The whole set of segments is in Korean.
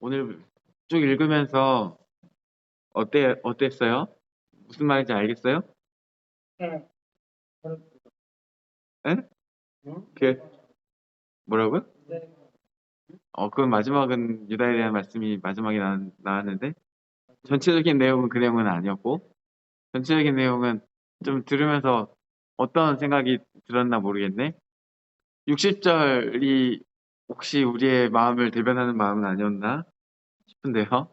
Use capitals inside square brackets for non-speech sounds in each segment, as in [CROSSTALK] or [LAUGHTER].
오늘 쭉 읽으면서 어때, 어땠어요? 무슨 말인지 알겠어요? 네. 에? 그, 뭐라고요? 네. 어, 그 마지막은 유다에 대한 말씀이 마지막에 나, 나왔는데, 전체적인 내용은 그 내용은 아니었고, 전체적인 내용은 좀 들으면서 어떤 생각이 들었나 모르겠네. 60절이 혹시 우리의 마음을 대변하는 마음은 아니었나 싶은데요.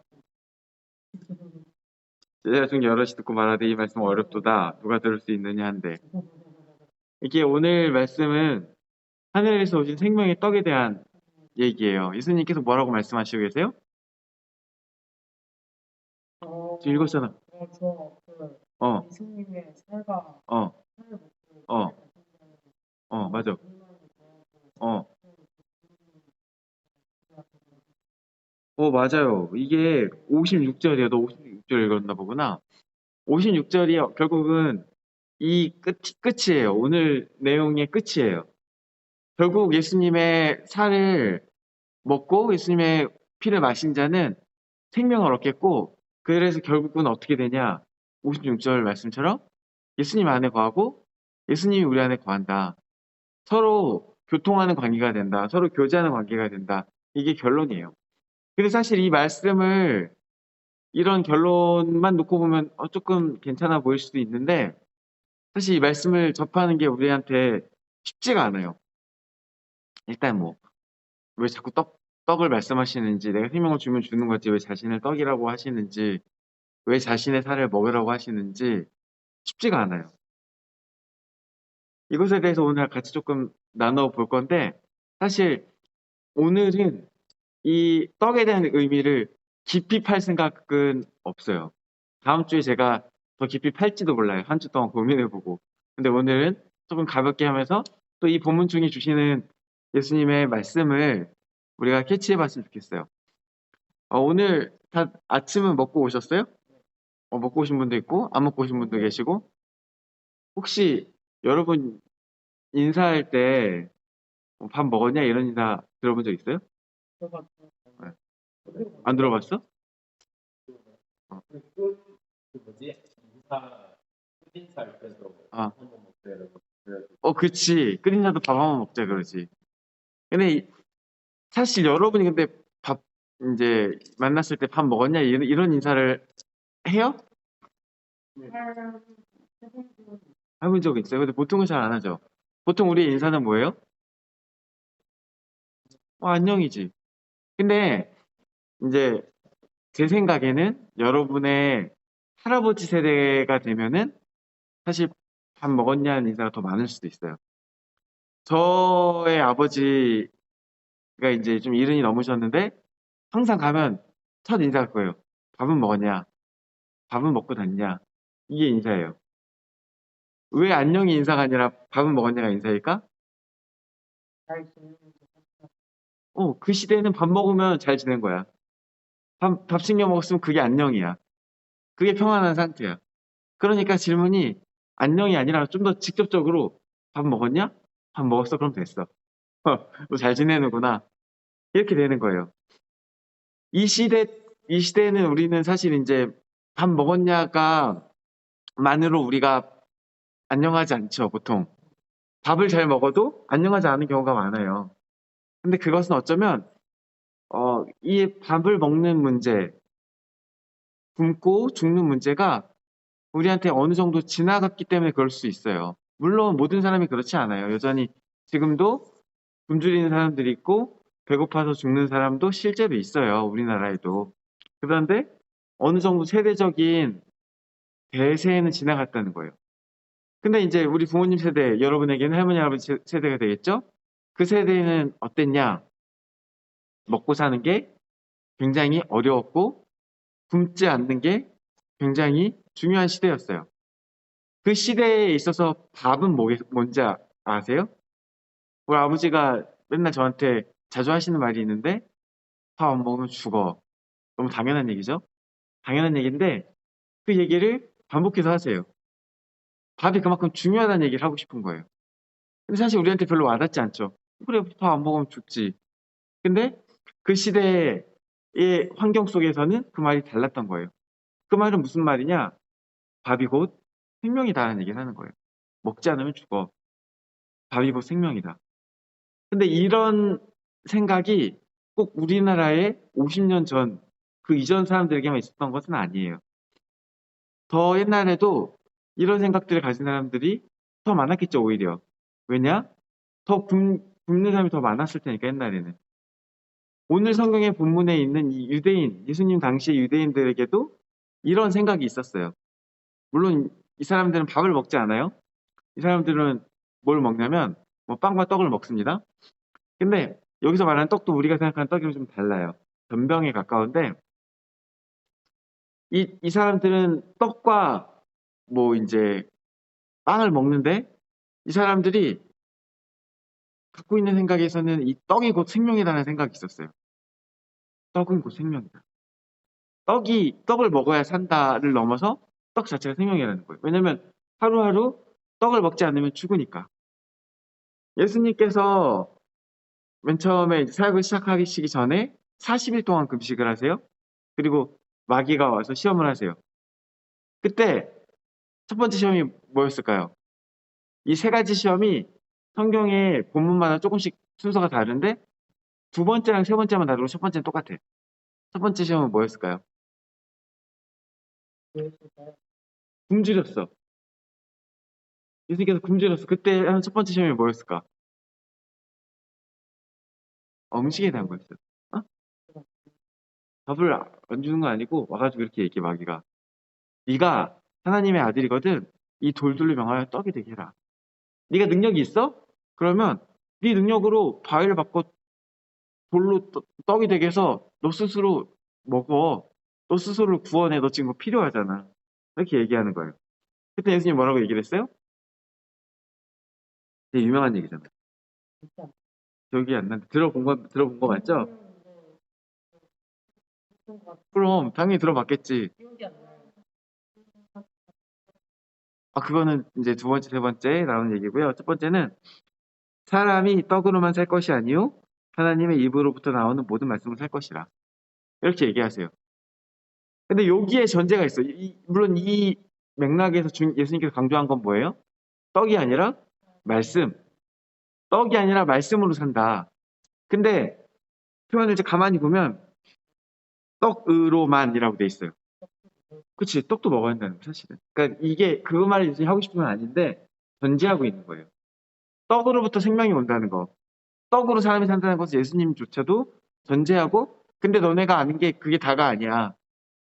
제자 중 여럿이 듣고 말하되 이 말씀 어렵도다. 누가 들을 수 있느냐 한데. 이게 오늘 말씀은 하늘에서 오신 생명의 떡에 대한 얘기예요. 예수님께서 뭐라고 말씀하시고 계세요? 어, 지금 읽었잖아. 어, 예수님의 살과 어, 어. 어, 맞아. 어, 어, 맞아요. 이게 56절이야. 너 56절 읽었나 보구나. 56절이 결국은 이 끝, 끝이에요. 오늘 내용의 끝이에요. 결국 예수님의 살을 먹고 예수님의 피를 마신 자는 생명을 얻겠고, 그래서 결국은 어떻게 되냐? 56절 말씀처럼 예수님 안에 거하고 예수님이 우리 안에 거한다. 서로 교통하는 관계가 된다. 서로 교제하는 관계가 된다. 이게 결론이에요. 근데 사실 이 말씀을 이런 결론만 놓고 보면 어, 조금 괜찮아 보일 수도 있는데 사실 이 말씀을 접하는 게 우리한테 쉽지가 않아요. 일단 뭐 왜 자꾸 떡, 떡을 말씀하시는지 내가 생명을 주면 주는 거지 왜 자신을 떡이라고 하시는지 왜 자신의 살을 먹으라고 하시는지 쉽지가 않아요. 이것에 대해서 오늘 같이 조금 나눠 볼 건데 사실 오늘은 이 떡에 대한 의미를 깊이 팔 생각은 없어요. 다음 주에 제가 더 깊이 팔지도 몰라요. 한 주 동안 고민해보고. 근데 오늘은 조금 가볍게 하면서 또 이 본문 중에 주시는 예수님의 말씀을 우리가 캐치해봤으면 좋겠어요. 어, 오늘 다 아침은 먹고 오셨어요? 어, 먹고 오신 분도 있고 안 먹고 오신 분도 계시고 혹시 여러분 인사할 때 밥 먹었냐 이런 인사 들어본 적 있어요? 제가 안 들어봤어? 때도 아. 어, 그치. 끝 인사도 밥 한번 먹자 그러지. 근데 이- 사실 여러분이 근데 밥 이제 만났을 때 밥 먹었냐 이런, 이런 인사를 해요? 해본 적 있어요. 근데 보통은 잘 안 하죠. 보통 우리의 인사는 뭐예요? 어, 안녕이지. 근데 이제 제 생각에는 여러분의 할아버지 세대가 되면은 사실 밥 먹었냐는 인사가 더 많을 수도 있어요. 저의 아버지가 이제 좀 이른이 넘으셨는데 항상 가면 첫 인사가 그거예요. 밥은 먹었냐? 밥은 먹고 다니냐? 이게 인사예요. 왜 안녕이 인사가 아니라 밥은 먹었냐가 인사일까? 어, 그 시대에는 밥 먹으면 잘 지낸 거야. 밥, 밥 챙겨 먹었으면 그게 안녕이야. 그게 평안한 상태야. 그러니까 질문이 안녕이 아니라 좀 더 직접적으로 밥 먹었냐? 밥 먹었어? 그럼 됐어. 너 잘 지내는구나. 이렇게 되는 거예요. 이 시대, 이 시대에는 우리는 사실 이제 밥 먹었냐가 만으로 우리가 안녕하지 않죠, 보통. 밥을 잘 먹어도 안녕하지 않은 경우가 많아요. 근데 그것은 어쩌면 어, 이 밥을 먹는 문제, 굶고 죽는 문제가 우리한테 어느 정도 지나갔기 때문에 그럴 수 있어요. 물론 모든 사람이 그렇지 않아요. 여전히 지금도 굶주리는 사람들이 있고 배고파서 죽는 사람도 실제로 있어요. 우리나라에도. 그런데 어느 정도 세대적인 대세는 지나갔다는 거예요. 근데 이제 우리 부모님 세대, 여러분에게는 할머니, 할아버지 세- 세대가 되겠죠? 그 세대는 어땠냐? 먹고 사는 게 굉장히 어려웠고 굶지 않는 게 굉장히 중요한 시대였어요. 그 시대에 있어서 밥은 뭐겠- 뭔지 아- 아세요? 우리 아버지가 맨날 저한테 자주 하시는 말이 있는데 밥 안 먹으면 죽어. 너무 당연한 얘기죠? 당연한 얘기인데 그 얘기를 반복해서 하세요. 밥이 그만큼 중요하다는 얘기를 하고 싶은 거예요. 근데 사실 우리한테 별로 와닿지 않죠. 그래, 밥 안 먹으면 죽지. 근데 그 시대에 환경 속에서는 그 말이 달랐던 거예요. 그 말은 무슨 말이냐? 밥이 곧 생명이다라는 얘기를 하는 거예요. 먹지 않으면 죽어. 밥이 곧 생명이다. 근데 이런 생각이 꼭 우리나라에 50년 전, 그 이전 사람들에게만 있었던 것은 아니에요. 더 옛날에도 이런 생각들을 가진 사람들이 더 많았겠죠, 오히려. 왜냐? 더 굶, 굶는 사람이 더 많았을 테니까, 옛날에는. 오늘 성경의 본문에 있는 이 유대인, 예수님 당시의 유대인들에게도 이런 생각이 있었어요. 물론 이 사람들은 밥을 먹지 않아요. 이 사람들은 뭘 먹냐면 뭐 빵과 떡을 먹습니다. 근데 여기서 말하는 떡도 우리가 생각하는 떡이랑 좀 달라요. 전병에 가까운데 이, 이 사람들은 떡과 뭐 이제 빵을 먹는데 이 사람들이 갖고 있는 생각에서는 이 떡이 곧 생명이라는 생각이 있었어요. 떡은 곧 생명이다. 떡이 떡을 먹어야 산다를 넘어서 떡 자체가 생명이라는 거예요. 왜냐면 하루하루 떡을 먹지 않으면 죽으니까. 예수님께서 맨 처음에 사역을 시작하시기 전에 40일 동안 금식을 하세요. 그리고 마귀가 와서 시험을 하세요. 그때 첫 번째 시험이 뭐였을까요? 이 세 가지 시험이 성경의 본문마다 조금씩 순서가 다른데 두 번째랑 세 번째만 다르고 첫 번째는 똑같아. 첫 번째 시험은 뭐였을까요? 굶주렸어. 예수님께서 굶주렸어. 그때 한 첫 번째 시험이 뭐였을까? 어, 음식에 대한 거였어요. 어? 밥을 안 주는 건 아니고 와가지고 이렇게 얘기해 마귀가. 네가 하나님의 아들이거든. 이 돌들로 명하여 떡이 되게 해라. 네가 능력이 있어? 그러면 네 능력으로 바위를 바꿔 돌로 떠- 떡이 되게 해서 너 스스로 먹어. 너 스스로를 구원해. 너 지금 그거 필요하잖아. 이렇게 얘기하는 거예요. 그때 예수님 뭐라고 얘기를 했어요? 되게 유명한 얘기잖아. 진짜. 기억이 안 나는데 들어본 거 들어본 거 맞죠? 네. 것 같아요. 그럼 당연히 들어봤겠지. 아 그거는 이제 두 번째 세 번째 나오는 얘기고요. 첫 번째는 사람이 떡으로만 살 것이 아니요 하나님의 입으로부터 나오는 모든 말씀을 살 것이라 이렇게 얘기하세요. 근데 여기에 전제가 있어. 요 물론 이 맥락에서 중- 예수님께서 강조한 건 뭐예요? 떡이 아니라 말씀. 떡이 아니라 말씀으로 산다. 근데 표현을 이제 가만히 보면 떡으로만이라고 돼 있어요. 그치, 떡도 먹어야 한다는 거, 사실은. 그러니까 이게 그 말을 이제 하고 싶은 건 아닌데 전제하고 있는 거예요. 떡으로부터 생명이 온다는 거. 떡으로 사람이 산다는 것은 예수님조차도 전제하고 근데 너네가 아는 게 그게 다가 아니야.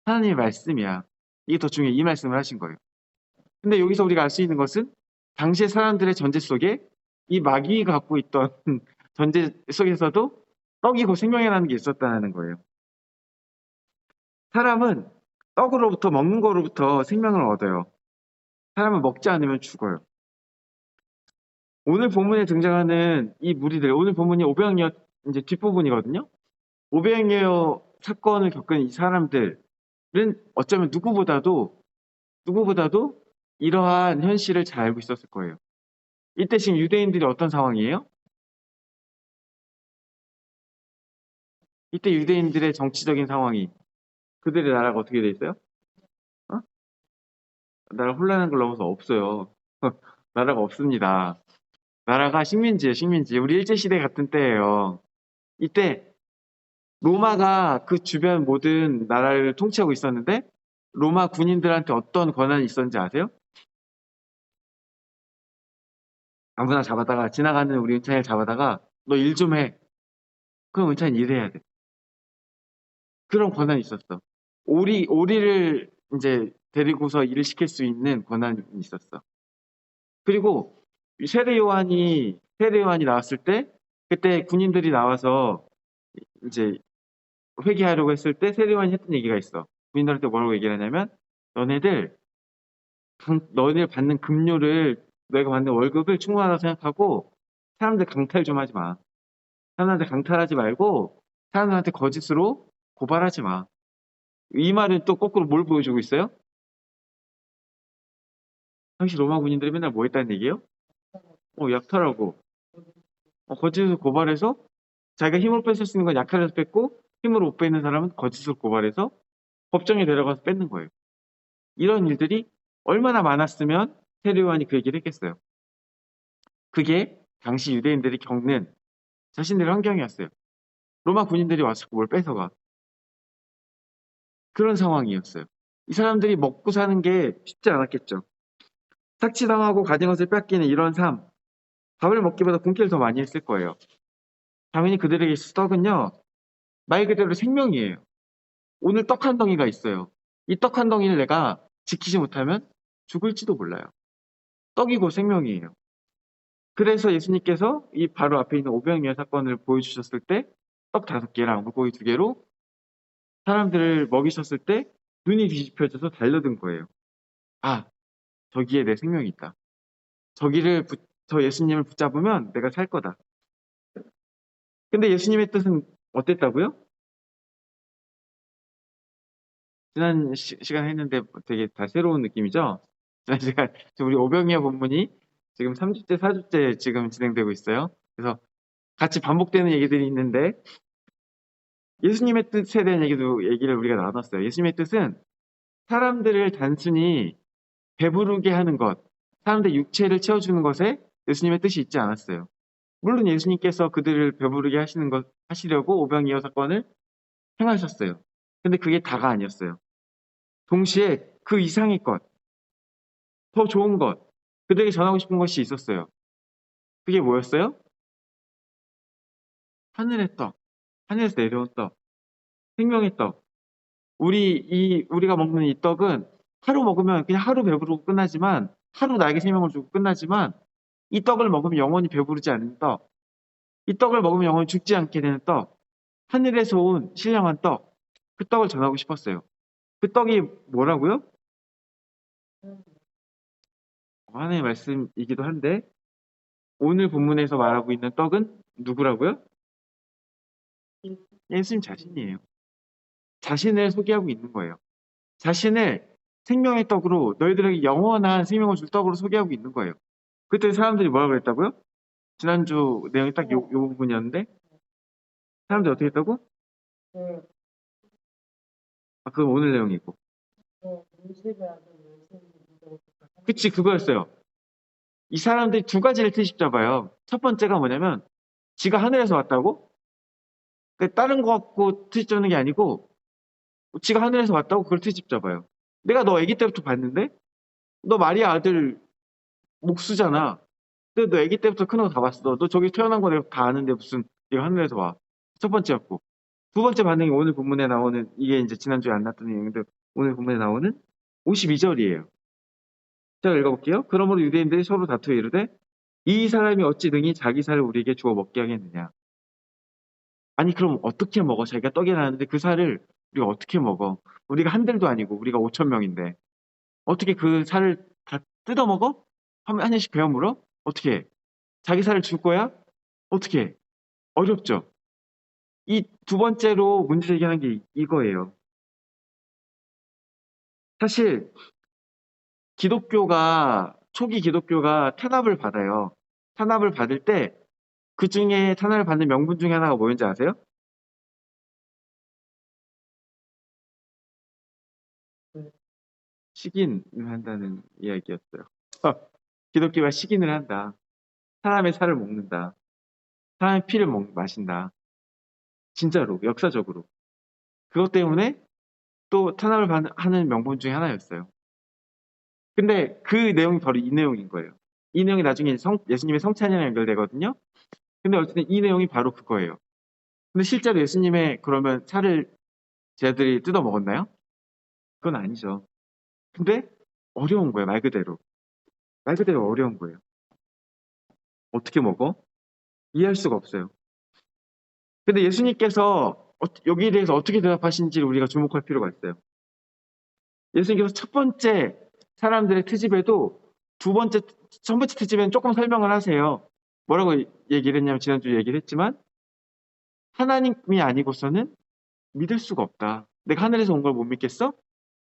하나님의 말씀이야. 이게 더 중요해. 이 말씀을 하신 거예요. 근데 여기서 우리가 알 수 있는 것은 당시의 사람들의 전제 속에 이 마귀가 갖고 있던 [LAUGHS] 전제 속에서도 떡이 곧 생명이라는 게 있었다는 거예요. 사람은 떡으로부터 먹는 거로부터 생명을 얻어요. 사람은 먹지 않으면 죽어요. 오늘 본문에 등장하는 이 무리들, 오늘 본문이 오병이어 이제 뒷부분이거든요. 오병이어 사건을 겪은 이 사람들은 어쩌면 누구보다도 누구보다도 이러한 현실을 잘 알고 있었을 거예요. 이때 지금 유대인들이 어떤 상황이에요? 이때 유대인들의 정치적인 상황이 그들의 나라가 어떻게 돼 있어요? 어? 나라 혼란한 걸 넘어서 없어요. [LAUGHS] 나라가 없습니다. 나라가 식민지예요, 식민지. 우리 일제시대 같은 때예요. 이때 로마가 그 주변 모든 나라를 통치하고 있었는데 로마 군인들한테 어떤 권한이 있었는지 아세요? 아무나 잡아다가 지나가는 우리 은찬이를 잡아다가 너 일 좀 해. 그럼 은찬이 일해야 돼. 그런 권한이 있었어. 오리 오리를 이제 데리고서 일을 시킬 수 있는 권한이 있었어. 그리고 세례 요한이 세례 요한이 나왔을 때 그때 군인들이 나와서 이제 회개하려고 했을 때 세례 요한이 했던 얘기가 있어. 군인들한테 뭐라고 얘기를 하냐면 너네들 강- 너네들 받는 급료를 너희가 받는 월급을 충분하다고 생각하고 사람들 강탈 좀 하지 마. 사람들한테 강탈하지 말고 사람들한테 거짓으로 고발하지 마. 이 말은 또 거꾸로 뭘 보여주고 있어요? 당시 로마 군인들이 맨날 뭐 했다는 얘기예요? 어, 약탈하고 어, 거짓으로 고발해서 자기가 힘을 뺏을 수 있는 건 약탈해서 뺐고 힘으로 못 뺏는 사람은 거짓으로 고발해서 법정에 데려가서 뺏는 거예요. 이런 일들이 얼마나 많았으면 테르요한이 그 얘기를 했겠어요. 그게 당시 유대인들이 겪는 자신들의 환경이었어요. 로마 군인들이 와서 뭘 뺏어가. 그런 상황이었어요. 이 사람들이 먹고 사는 게 쉽지 않았겠죠. 착취당하고 가진 것을 뺏기는 이런 삶, 밥을 먹기보다 굶기를 더 많이 했을 거예요. 당연히 그들에게 떡은요, 말 그대로 생명이에요. 오늘 떡 한 덩이가 있어요. 이 떡 한 덩이를 내가 지키지 못하면 죽을지도 몰라요. 떡이 곧 생명이에요. 그래서 예수님께서 이 바로 앞에 있는 오병이어 사건을 보여주셨을 때 떡 다섯 개랑 물고기 두 개로 사람들을 먹이셨을 때 눈이 뒤집혀져서 달려든 거예요. 아, 저기에 내 생명이 있다. 저기를 붙- 저 예수님을 붙잡으면 내가 살 거다. 근데 예수님의 뜻은 어땠다고요? 지난 시, 간 했는데 되게 다 새로운 느낌이죠? 지난 시간 우리 오병이어 본문이 지금 3주째, 4주째 지금 진행되고 있어요. 그래서 같이 반복되는 얘기들이 있는데 예수님의 뜻에 대한 얘기도 얘기를 우리가 나눴어요. 예수님의 뜻은 사람들을 단순히 배부르게 하는 것, 사람들 육체를 채워주는 것에 예수님의 뜻이 있지 않았어요. 물론 예수님께서 그들을 배부르게 하시는 것, 하시려고 오병이어 사건을 행하셨어요. 근데 그게 다가 아니었어요. 동시에 그 이상의 것, 더 좋은 것, 그들에게 전하고 싶은 것이 있었어요. 그게 뭐였어요? 하늘의 떡, 하늘에서 내려온 떡, 생명의 떡. 우리 이 우리가 먹는 이 떡은 하루 먹으면 그냥 하루 배부르고 끝나지만 하루 나에게 생명을 주고 끝나지만 이 떡을 먹으면 영원히 배부르지 않는 떡. 이 떡을 먹으면 영원히 죽지 않게 되는 떡. 하늘에서 온 신령한 떡. 그 떡을 전하고 싶었어요. 그 떡이 뭐라고요? 하나님의 말씀이기도 한데 오늘 본문에서 말하고 있는 떡은 누구라고요? 예수님 자신이에요. 자신을 소개하고 있는 거예요. 자신을 생명의 떡으로 너희들에게 영원한 생명을 줄 떡으로 소개하고 있는 거예요. 그때 사람들이 뭐라고 그랬다고요? 지난주 내용이 딱 요, 요 부분이었는데 사람들이 어떻게 했다고? 그, 아, 그건 오늘 내용이고. 그치, 그거였어요. 이 사람들이 두 가지를 트집 잡아요. 첫 번째가 뭐냐면, 지가 하늘에서 왔다고? 그 다른 거 갖고 트집 잡는 게 아니고, 지가 하늘에서 왔다고 그걸 트집 잡아요. 내가 너 아기 때부터 봤는데? 너 마리아 아들 목수잖아. 근데 너 아기 때부터 큰 거 다 봤어. 너 저기 태어난 거 내가 다 아는데 무슨 네가 하늘에서 와. 첫 번째였고. 두 번째 반응이 오늘 본문에 나오는, 이게 이제 지난주에 안 났던 내용인데, 오늘 본문에 나오는 52절이에요. 제가 읽어볼게요. 그러므로 유대인들이 서로 다투어 이르되 이 사람이 어찌 등이 자기 살을 우리에게 주어 먹게 하겠느냐. 아니 그럼 어떻게 먹어? 자기가 떡이 나는데 그 살을 우리가 어떻게 먹어? 우리가 한 들도 아니고 우리가 5천 명인데 어떻게 그 살을 다 뜯어 먹어? 한, 한 입씩 베어 물어? 어떻게 해? 자기 살을 줄 거야? 어떻게 해? 어렵죠. 이 두 번째로 문제 제기하는 게 이- 이거예요. 사실 기독교가 초기 기독교가 탄압을 받아요. 탄압을 받을 때 그 중에 탄압을 받는 명분 중에 하나가 뭐였는지 아세요? 네. 식인을 한다는 이야기였어요. [LAUGHS] 기독교가 식인을 한다. 사람의 살을 먹는다. 사람의 피를 먹, 마신다. 진짜로, 역사적으로. 그것 때문에 또 탄압을 받- 하는 명분 중에 하나였어요. 근데 그 내용이 바로 이 내용인 거예요. 이 내용이 나중에 성- 예수님의 성찬이랑 연결되거든요. 근데 어쨌든 이 내용이 바로 그거예요. 근데 실제로 예수님의 그러면 살을 쟤들이 뜯어 먹었나요? 그건 아니죠. 근데 어려운 거예요, 말 그대로. 말 그대로 어려운 거예요. 어떻게 먹어? 이해할 수가 없어요. 근데 예수님께서 어- 여기에 대해서 어떻게 대답하신지를 우리가 주목할 필요가 있어요. 예수님께서 첫 번째 사람들의 트집에도 두 번째, 첫 번째 트집에는 조금 설명을 하세요. 뭐라고 얘기를 했냐면 지난주에 얘기를 했지만 하나님이 아니고서는 믿을 수가 없다. 내가 하늘에서 온 걸 못 믿겠어?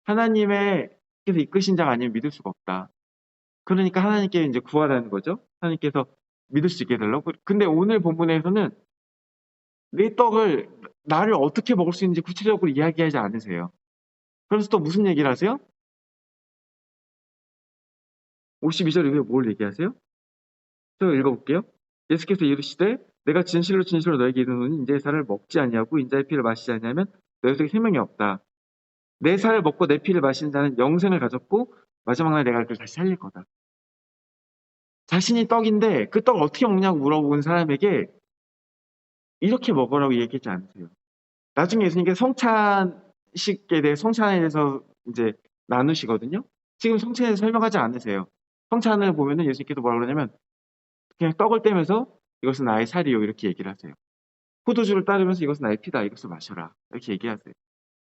하나님의 께서 이끄신 자가 아니면 믿을 수가 없다. 그러니까 하나님께 이제 구하라는 거죠. 하나님께서 믿을 수 있게 해달라고. 근데 오늘 본문에서는 내 떡을 나를 어떻게 먹을 수 있는지 구체적으로 이야기하지 않으세요. 그래서 또 무슨 얘기를 하세요? 52절 이후에 뭘 얘기하세요? 제가 읽어볼게요. 예수께서 이르시되 내가 진실로 진실로 너에게 이르노니 인자의 살을 먹지 아니하고 인자의 피를 마시지 아니하면 너희 속에 생명이 없다. 내 살을 먹고 내 피를 마시는 자는 영생을 가졌고 마지막 날 내가 그를 다시 살릴 거다. 자신이 떡인데 그 떡을 어떻게 먹냐고 물어본 사람에게 이렇게 먹으라고 얘기하지 않으세요. 나중에 예수님께 성찬식에 대해 성찬에 대해서 이제 나누시거든요. 지금 성찬에 대해서 설명하지 않으세요. 성찬을 보면은 예수님께서 뭐라 그러냐면 그냥 떡을 떼면서 이것은 나의 살이요 이렇게 얘기를 하세요. 포도주를 따르면서 이것은 나의 피다 이것을 마셔라 이렇게 얘기하세요.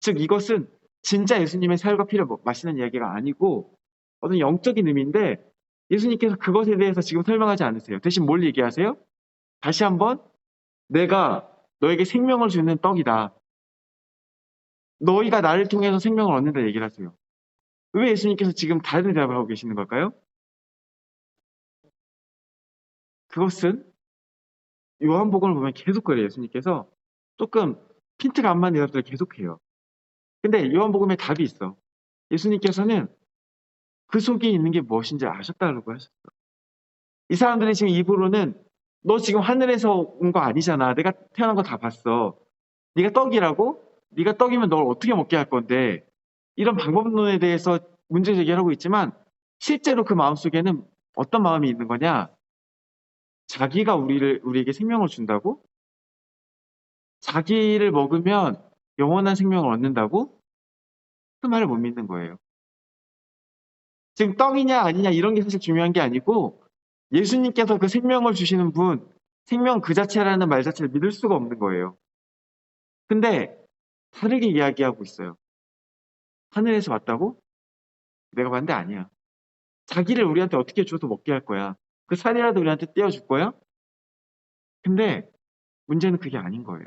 즉 이것은 진짜 예수님의 살과 피를 먹- 마시는 이야기가 아니고 어떤 영적인 의미인데 예수님께서 그것에 대해서 지금 설명하지 않으세요. 대신 뭘 얘기하세요? 다시 한번 내가 너에게 생명을 주는 떡이다. 너희가 나를 통해서 생명을 얻는다 얘기를 하세요. 왜 예수님께서 지금 다른 대답을 하고 계시는 걸까요? 그것은 요한복음을 보면 계속 그래요. 예수님께서 조금 핀트가 안 맞는 대답들을 계속해요. 근데 요한복음에 답이 있어. 예수님께서는 그 속에 있는 게 무엇인지 아셨다고 하셨어. 이 사람들이 지금 입으로는 너 지금 하늘에서 온 거 아니잖아. 내가 태어난 거 다 봤어. 네가 떡이라고? 네가 떡이면 널 어떻게 먹게 할 건데? 이런 방법론에 대해서 문제 제기를 하고 있지만 실제로 그 마음속에는 어떤 마음이 있는 거냐? 자기가 우리를 우리에게 생명을 준다고? 자기를 먹으면 영원한 생명을 얻는다고? 그 말을 못 믿는 거예요. 지금 떡이냐 아니냐 이런 게 사실 중요한 게 아니고 예수님께서 그 생명을 주시는 분, 생명 그 자체라는 말 자체를 믿을 수가 없는 거예요. 근데 다르게 이야기하고 있어요. 하늘에서 왔다고? 내가 봤는데 아니야. 자기를 우리한테 어떻게 줘서 먹게 할 거야. 그 살이라도 우리한테 떼어줄 거야? 근데 문제는 그게 아닌 거예요.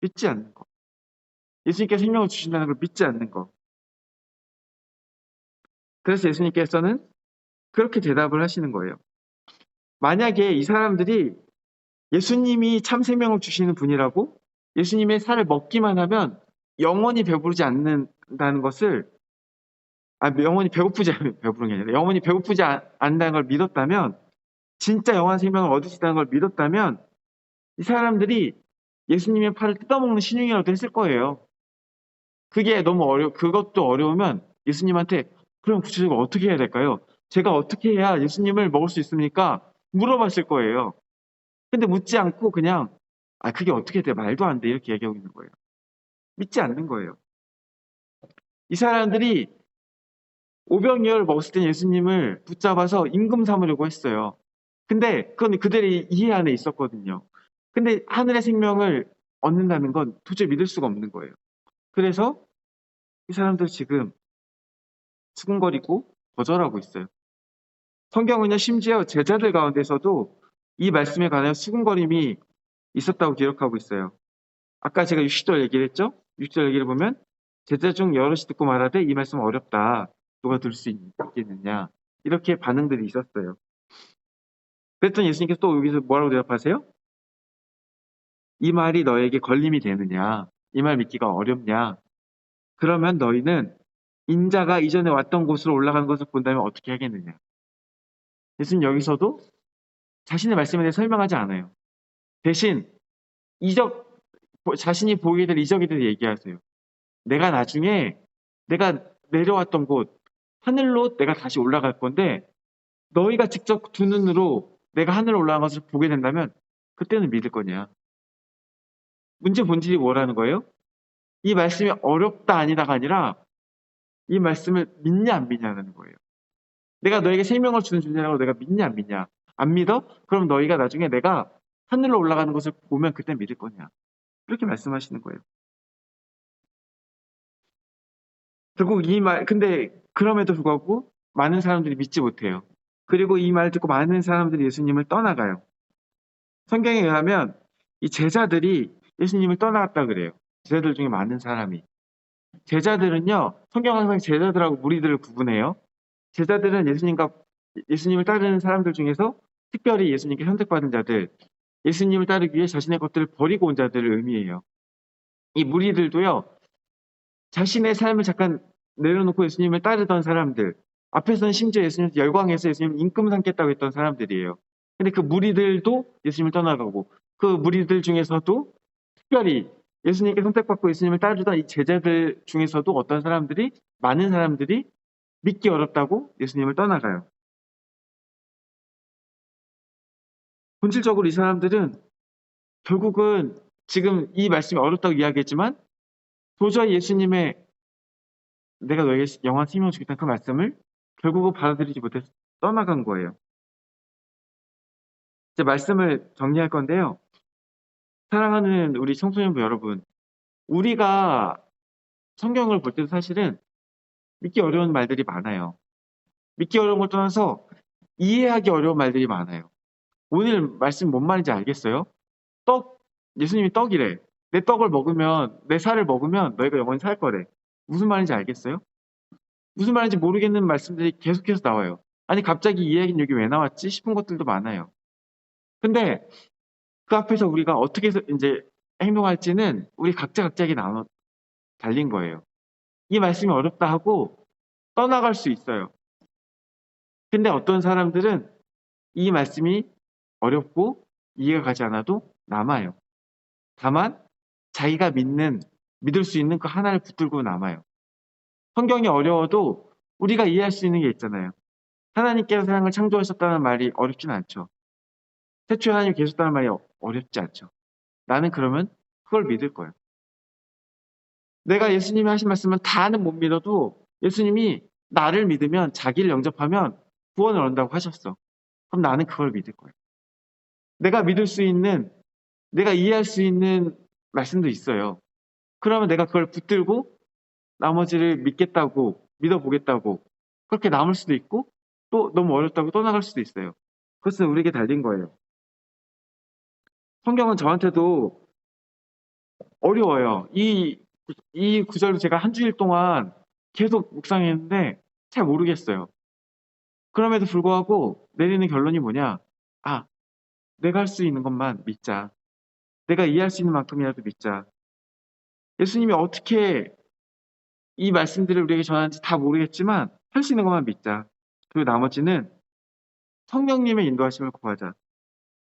믿지 않는 거. 예수님께서 생명을 주신다는 걸 믿지 않는 거. 그래서 예수님께서는 그렇게 대답을 하시는 거예요. 만약에 이 사람들이 예수님이 참 생명을 주시는 분이라고 예수님의 살을 먹기만 하면 영원히 배부르지 않는다는 것을 아 영원히 배고프지 않 배부른 게 아니라 영원히 배고프지 않- 않는다는 걸 믿었다면 진짜 영원한 생명을 얻으시다는 걸 믿었다면 이 사람들이 예수님의 팔을 뜯어먹는 신용이라도 했을 거예요. 그게 너무 어려 그것도 어려우면 예수님한테 그럼 구체적으로 어떻게 해야 될까요? 제가 어떻게 해야 예수님을 먹을 수 있습니까? 물어봤을 거예요. 근데 묻지 않고 그냥 아 그게 어떻게 돼 말도 안 돼 이렇게 얘기하고 있는 거예요. 믿지 않는 거예요. 이 사람들이 오병이어를 먹었을 때 예수님을 붙잡아서 임금 삼으려고 했어요. 근데 그건 그들의 이해 안에 있었거든요. 근데 하늘의 생명을 얻는다는 건 도저히 믿을 수가 없는 거예요. 그래서 이 사람들 지금 수근거리고 거절하고 있어요. 성경은요, 심지어 제자들 가운데서도 이 말씀에 관한 수근거림이 있었다고 기록하고 있어요. 아까 제가 60절 얘기를 했죠? 60절 얘기를 보면 제자 중 여럿이 듣고 말하되 이 말씀 어렵다. 누가 들 수 있겠느냐. 이렇게 반응들이 있었어요. 그랬더니 예수님께서 또 여기서 뭐라고 대답하세요? 이 말이 너에게 걸림이 되느냐? 이 말 믿기가 어렵냐? 그러면 너희는 인자가 이전에 왔던 곳으로 올라가는 것을 본다면 어떻게 하겠느냐? 예수님 여기서도 자신의 말씀에 대해 설명하지 않아요. 대신 이적 자신이 보이게 될 이적에 대해 얘기하세요. 내가 나중에 내가 내려왔던 곳 하늘로 내가 다시 올라갈 건데 너희가 직접 두 눈으로 내가 하늘로 올라간 것을 보게 된다면 그때는 믿을 거냐? 문제 본질이 뭐라는 거예요? 이 말씀이 어렵다 아니다가 아니라 이 말씀을 믿냐 안 믿냐는 거예요. 내가 너에게 생명을 주는 존재라고 내가 믿냐 안 믿냐? 안 믿어? 그럼 너희가 나중에 내가 하늘로 올라가는 것을 보면 그때 믿을 거냐? 이렇게 말씀하시는 거예요. 결국 이 말, 근데 그럼에도 불구하고 많은 사람들이 믿지 못해요. 그리고 이 말 듣고 많은 사람들이 예수님을 떠나가요. 성경에 의하면 이 제자들이 예수님을 떠나갔다 그래요. 제자들 중에 많은 사람이. 제자들은요, 성경 항상 제자들하고 무리들을 구분해요. 제자들은 예수님과 예수님을 따르는 사람들 중에서 특별히 예수님께 선택받은 자들, 예수님을 따르기 위해 자신의 것들을 버리고 온 자들을 의미해요. 이 무리들도요, 자신의 삶을 잠깐 내려놓고 예수님을 따르던 사람들, 앞에서는 심지어 예수님 열광해서 예수님 임금 삼겠다고 했던 사람들이에요. 근데 그 무리들도 예수님을 떠나가고, 그 무리들 중에서도 특별히 예수님께 선택받고 예수님을 따르던 이 제자들 중에서도 어떤 사람들이, 많은 사람들이 믿기 어렵다고 예수님을 떠나가요. 본질적으로 이 사람들은 결국은 지금 이 말씀이 어렵다고 이야기했지만 도저히 예수님의 내가 너에게 영원 생명을 주겠다는 그 말씀을 결국은 받아들이지 못해서 떠나간 거예요. 이제 말씀을 정리할 건데요. 사랑하는 우리 청소년부 여러분, 우리가 성경을 볼 때도 사실은 믿기 어려운 말들이 많아요. 믿기 어려운 걸 떠나서 이해하기 어려운 말들이 많아요. 오늘 말씀 뭔 말인지 알겠어요? 떡, 예수님이 떡이래. 내 떡을 먹으면, 내 살을 먹으면 너희가 영원히 살 거래. 무슨 말인지 알겠어요? 무슨 말인지 모르겠는 말씀들이 계속해서 나와요. 아니, 갑자기 이 이야기는 여기 왜 나왔지? 싶은 것들도 많아요. 근데 그 앞에서 우리가 어떻게 이제 행동할지는 우리 각자 각자에게 나눠 달린 거예요. 이 말씀이 어렵다 하고 떠나갈 수 있어요. 근데 어떤 사람들은 이 말씀이 어렵고 이해가 가지 않아도 남아요. 다만 자기가 믿는 믿을 수 있는 그 하나를 붙들고 남아요. 성경이 어려워도 우리가 이해할 수 있는 게 있잖아요. 하나님께서 세상을 창조하셨다는 말이 어렵진 않죠. 태초에 하나님 계셨다는 말이 어- 어렵지 않죠. 나는 그러면 그걸 믿을 거예요. 내가 예수님이 하신 말씀은 다는 못 믿어도 예수님이 나를 믿으면 자기를 영접하면 구원을 얻는다고 하셨어. 그럼 나는 그걸 믿을 거예요. 내가 믿을 수 있는, 내가 이해할 수 있는 말씀도 있어요. 그러면 내가 그걸 붙들고 나머지를 믿겠다고, 믿어보겠다고, 그렇게 남을 수도 있고, 또 너무 어렵다고 떠나갈 수도 있어요. 그것은 우리에게 달린 거예요. 성경은 저한테도 어려워요. 이, 이 구절도 제가 한 주일 동안 계속 묵상했는데 잘 모르겠어요. 그럼에도 불구하고 내리는 결론이 뭐냐? 아, 내가 할 수 있는 것만 믿자. 내가 이해할 수 있는 만큼이라도 믿자. 예수님이 어떻게 이 말씀들을 우리에게 전하는지 다 모르겠지만 할 수 있는 것만 믿자. 그리고 나머지는 성령님의 인도하심을 구하자.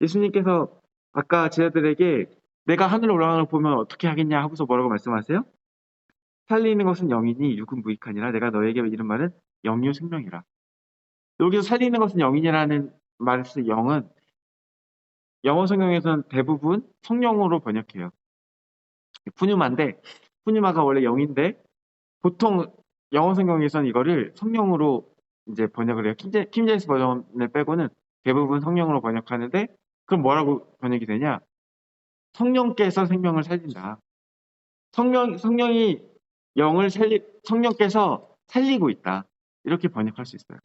예수님께서 아까 제자들에게 내가 하늘로 올라가는 걸 보면 어떻게 하겠냐 하고서 뭐라고 말씀하세요? 살리는 것은 영이니 육은 무익하니라 내가 너에게 이른 말은 영이요 생명이라. 여기서 살리는 것은 영이니라는 말에서 영은 영어 성경에서는 대부분 성령으로 번역해요. 푸뉴마인데 푸뉴마가 원래 영인데 보통 영어 성경에서는 이거를 성령으로 이제 번역을 해요. 킹제임스 버전을 빼고는 대부분 성령으로 번역하는데 그럼 뭐라고 번역이 되냐? 성령께서 생명을 살린다. 성령 성령이 영을 살리 성령께서 살리고 있다. 이렇게 번역할 수 있어요.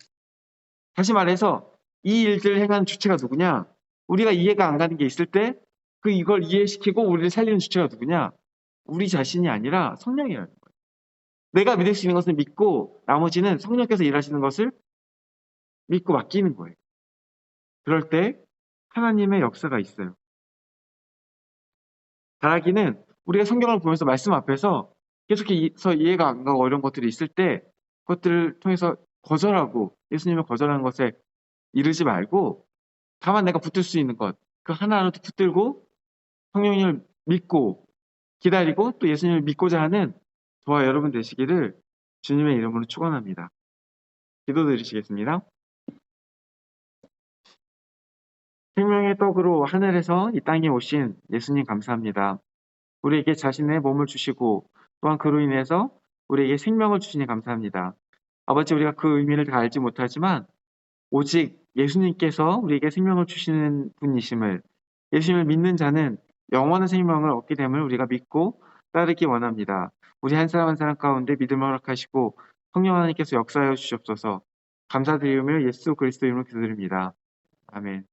다시 말해서 이 일들을 행하는 주체가 누구냐? 우리가 이해가 안 가는 게 있을 때 그 이걸 이해시키고 우리를 살리는 주체가 누구냐? 우리 자신이 아니라 성령이라는 거예요. 내가 믿을 수 있는 것을 믿고 나머지는 성령께서 일하시는 것을 믿고 맡기는 거예요. 그럴 때 하나님의 역사가 있어요. 바라기는 우리가 성경을 보면서 말씀 앞에서 계속해서 이해가 안 가고 어려운 것들이 있을 때 그것들을 통해서 거절하고 예수님을 거절하는 것에 이르지 말고 다만 내가 붙들 수 있는 것 그 하나라도 붙들고 성령님을 믿고 기다리고 또 예수님을 믿고자 하는 저와 여러분 되시기를 주님의 이름으로 축원합니다. 기도드리시겠습니다. 생명의 떡으로 하늘에서 이 땅에 오신 예수님 감사합니다. 우리에게 자신의 몸을 주시고 또한 그로 인해서 우리에게 생명을 주시니 감사합니다. 아버지 우리가 그 의미를 다 알지 못하지만 오직 예수님께서 우리에게 생명을 주시는 분이심을 예수님을 믿는 자는 영원한 생명을 얻게 됨을 우리가 믿고 따르기 원합니다. 우리 한 사람 한 사람 가운데 믿음을 허락하시고 성령 하나님께서 역사하여 주시옵소서 감사드리며 예수 그리스도 이름으로 기도드립니다. 아멘.